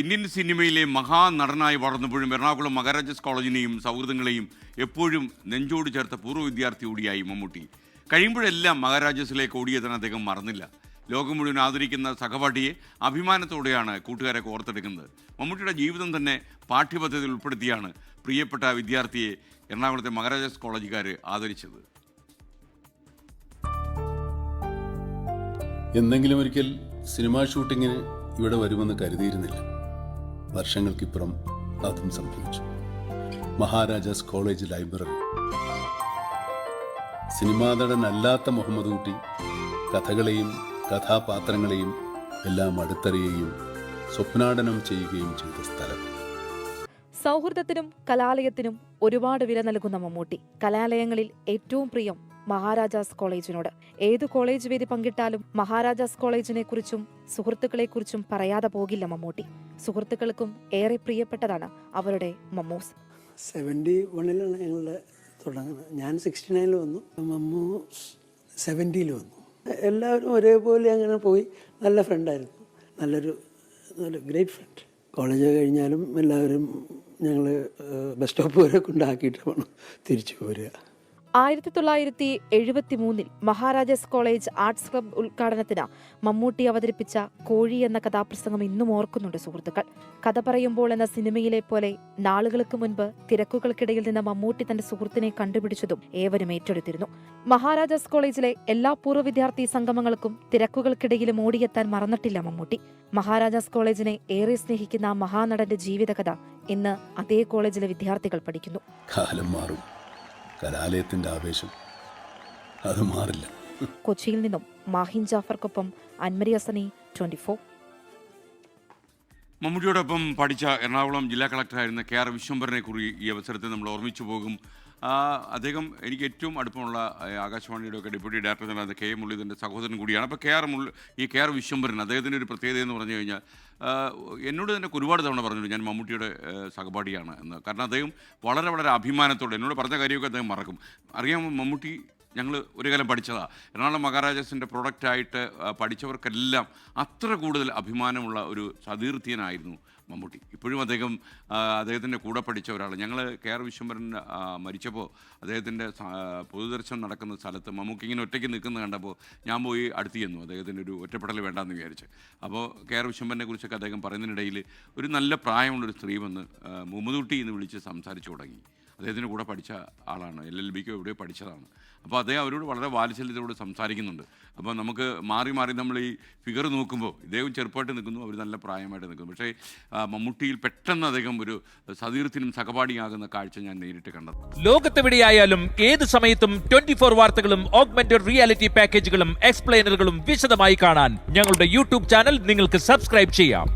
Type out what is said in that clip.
Indian സിനിമയിലെ മഹാനടനായി വളർന്നപ്പോഴും എറണാകുളം മഹാരാജാസ് കോളേജിനെയും സൗഹൃദങ്ങളെയും എപ്പോഴും നെഞ്ചോട് ചേർത്ത പൂർവ വിദ്യാർത്ഥി കൂടിയായി മമ്മൂട്ടി. കഴിയുമ്പോഴെല്ലാം മഹാരാജസിലേക്ക് ഓടിയതിന് അദ്ദേഹം മറന്നില്ല. ലോകം മുഴുവൻ ആദരിക്കുന്ന സഹപാഠിയെ അഭിമാനത്തോടെയാണ് കൂട്ടുകാരെ ഓർത്തെടുക്കുന്നത്. മമ്മൂട്ടിയുടെ ജീവിതം തന്നെ പാഠ്യപദ്ധതിയിൽ ഉൾപ്പെടുത്തിയാണ് പ്രിയപ്പെട്ട വിദ്യാർത്ഥിയെ എറണാകുളത്തെ മഹാരാജാസ് കോളേജുകാർ ആദരിച്ചത്. എന്തെങ്കിലും ഒരിക്കൽ സിനിമാ ഷൂട്ടിങ്ങിന് ഇവിടെ വരുമെന്ന് കരുതിയിരുന്നില്ല. വർഷങ്ങൾക്കിപ്പുറം അതും സംഭവിച്ചു. Maharajas college library. സിനിമാ നടനല്ലാത്ത മുഹമ്മദ് കുട്ടി കഥകളെയും കഥാപാത്രങ്ങളെയും എല്ലാം അടുത്തറിയുകയും സ്വപ്നാടനം ചെയ്യുകയും ചെയ്ത സ്ഥലം. സൗഹൃദത്തിനും കലാലയത്തിനും ഒരുപാട് വില നൽകുന്ന മമ്മൂട്ടി കലാലയങ്ങളിൽ ഏറ്റവും പ്രിയം മഹാരാജാസ് കോളേജിനോട്. ഏത് കോളേജ് വേദി പങ്കിട്ടാലും മഹാരാജാസ് കോളേജിനെ കുറിച്ചും സുഹൃത്തുക്കളെ കുറിച്ചും പറയാതെ പോകില്ല മമ്മൂട്ടി. സുഹൃത്തുക്കൾക്കും ഏറെ പ്രിയപ്പെട്ടതാണ് അവരുടെ മമ്മൂസ്. സെവന്റി വണ്ണിലാണ് ഞങ്ങൾ തുടങ്ങുന്നത്. ഞാൻ സിക്സ്റ്റി നയനിൽ വന്നു. മമ്മൂസ് സെവന്റിയിൽ വന്നു. എല്ലാവരും ഒരേപോലെ അങ്ങനെ പോയി. നല്ല ഫ്രണ്ടായിരുന്നു. നല്ലൊരു നല്ല ഗ്രേറ്റ് ഫ്രണ്ട്. കോളേജ് കഴിഞ്ഞാലും എല്ലാവരും ഞങ്ങൾ ബസ് സ്റ്റോപ്പ് വരെ കൊണ്ടാക്കിയിട്ട് വേണം തിരിച്ചു പോരുക. ആയിരത്തി തൊള്ളായിരത്തി എഴുപത്തി മൂന്നിൽ മഹാരാജാസ് കോളേജ് ആർട്സ് ക്ലബ് ഉദ്ഘാടനത്തിന് മമ്മൂട്ടി അവതരിപ്പിച്ച കോഴി എന്ന കഥാപ്രസംഗം ഇന്നും ഓർക്കുന്നുണ്ട് സുഹൃത്തുക്കൾ. കഥ പറയുമ്പോൾ എന്ന സിനിമയിലെ പോലെ നാളുകൾക്ക് മുൻപ് തിരക്കുകൾക്കിടയിൽ നിന്ന് മമ്മൂട്ടി തന്റെ സുഹൃത്തിനെ കണ്ടുപിടിച്ചതും ഏവരും ഏറ്റെടുത്തിരുന്നു. മഹാരാജാസ് കോളേജിലെ എല്ലാ പൂർവ വിദ്യാർത്ഥി സംഗമങ്ങൾക്കും തിരക്കുകൾക്കിടയിലും ഓടിയെത്താൻ മറന്നിട്ടില്ല മമ്മൂട്ടി. മഹാരാജാസ് കോളേജിനെ ഏറെ സ്നേഹിക്കുന്ന മഹാനടന്റെ ജീവിതകഥ ഇന്ന് അതേ കോളേജിലെ വിദ്യാർത്ഥികൾ പഠിക്കുന്നു. കാലം മാറും. കലാലയത്തിന്റെ ആവേശം. അത് മാറില്ല. കൊച്ചിയിൽ നിന്നും മാഹിൻ ജാഫർക്കൊപ്പം അൻമരി ഹസനി ട്വന്റി ഫോർ. മമ്മൂട്ടിയോടൊപ്പം പഠിച്ച എറണാകുളം ജില്ലാ കളക്ടറായിരുന്ന കെ ആർ വിശ്വംഭരനെ കുറി ഈ അവസരത്തിൽ നമ്മൾ ഓർമ്മിച്ചു പോകും. അദ്ദേഹം എനിക്ക് ഏറ്റവും അടുപ്പമുള്ള ആകാശവാണിയുടെ ഒക്കെ deputy director general K M മുരളീധരന്റെ സഹോദരൻ കൂടിയാണ്. അപ്പോൾ കെ ആർ മുള്ളി ഈ കെ ആർ വിശ്വംഭരൻ അദ്ദേഹത്തിന്റെ ഒരു പ്രത്യേകത എന്ന് പറഞ്ഞു കഴിഞ്ഞാൽ എന്നോട് തന്നെ ഒരുപാട് തവണ പറഞ്ഞു ഞാൻ മമ്മൂട്ടിയുടെ സഹപാഠിയാണ് എന്ന്. കാരണം അദ്ദേഹം വളരെ വളരെ അഭിമാനത്തോടെ എന്നോട് പറഞ്ഞ കാര്യമൊക്കെ അദ്ദേഹം മറക്കും. അറിയാമോ മമ്മൂട്ടി ഞങ്ങൾ ഒരു കാലം പഠിച്ചതാണ് എറണാകുളം മഹാരാജാസിന്റെ പ്രൊഡക്റ്റായിട്ട് പഠിച്ചവർക്കെല്ലാം അത്ര കൂടുതൽ അഭിമാനമുള്ള ഒരു സതീർത്ഥ്യനായിരുന്നു മമ്മൂട്ടി. ഇപ്പോഴും അദ്ദേഹം അദ്ദേഹത്തിന്റെ കൂടെ പഠിച്ച ഒരാൾ ഞങ്ങൾ കെ ആർ വിശ്വംഭരൻ മരിച്ചപ്പോൾ അദ്ദേഹത്തിന്റെ പൊതുദർശനം നടക്കുന്ന സ്ഥലത്ത് മമ്മൂക്കി ഇങ്ങനെ ഒറ്റയ്ക്ക് നിൽക്കുന്നത് കണ്ടപ്പോൾ ഞാൻ പോയി അടുത്ത് ചെന്നു. അദ്ദേഹത്തിന്റെ ഒരു ഒറ്റപ്പെടൽ വേണ്ടാന്ന് വിചാരിച്ച്. അപ്പോൾ കെ ആർ വിശ്വംഭരനെ കുറിച്ചൊക്കെ അദ്ദേഹം പറയുന്നതിനിടയിൽ ഒരു നല്ല പ്രായമുള്ളൊരു സ്ത്രീ വന്ന് മുഹമ്മദ് എന്ന് വിളിച്ച് സംസാരിച്ചു തുടങ്ങി. അദ്ദേഹത്തിന്റെ കൂടെ പഠിച്ച ആളാണ്. എൽ എൽ ബിക്ക് എവിടെയോ പഠിച്ചതാണ്. അപ്പോൾ അദ്ദേഹം അവരോട് വളരെ വാത്സല്യത്തോട് സംസാരിക്കുന്നുണ്ട്. അപ്പോൾ നമുക്ക് മാറി മാറി നമ്മൾ ഈ ഫിഗർ നോക്കുമ്പോൾ ഇദ്ദേഹം ചെറുപ്പമായിട്ട് നിൽക്കുന്നു അവർ നല്ല പ്രായമായിട്ട് നിൽക്കുന്നു. പക്ഷേ മമ്മൂട്ടിയിൽ പെട്ടെന്ന് അദ്ദേഹം ഒരു സതീർത്ഥിനും സഹപാഠിയാകുന്ന കാഴ്ച ഞാൻ നേരിട്ട് കണ്ടത്. ലോകത്തെവിടെയായാലും ഏത് സമയത്തും ട്വന്റി ഫോർ വാർത്തകളും ഓഗ്മെന്റഡ് റിയാലിറ്റി പാക്കേജുകളും എക്സ്പ്ലെയിനറുകളും വിശദമായി കാണാൻ ഞങ്ങളുടെ യൂട്യൂബ് ചാനൽ നിങ്ങൾക്ക് സബ്സ്ക്രൈബ് ചെയ്യാം.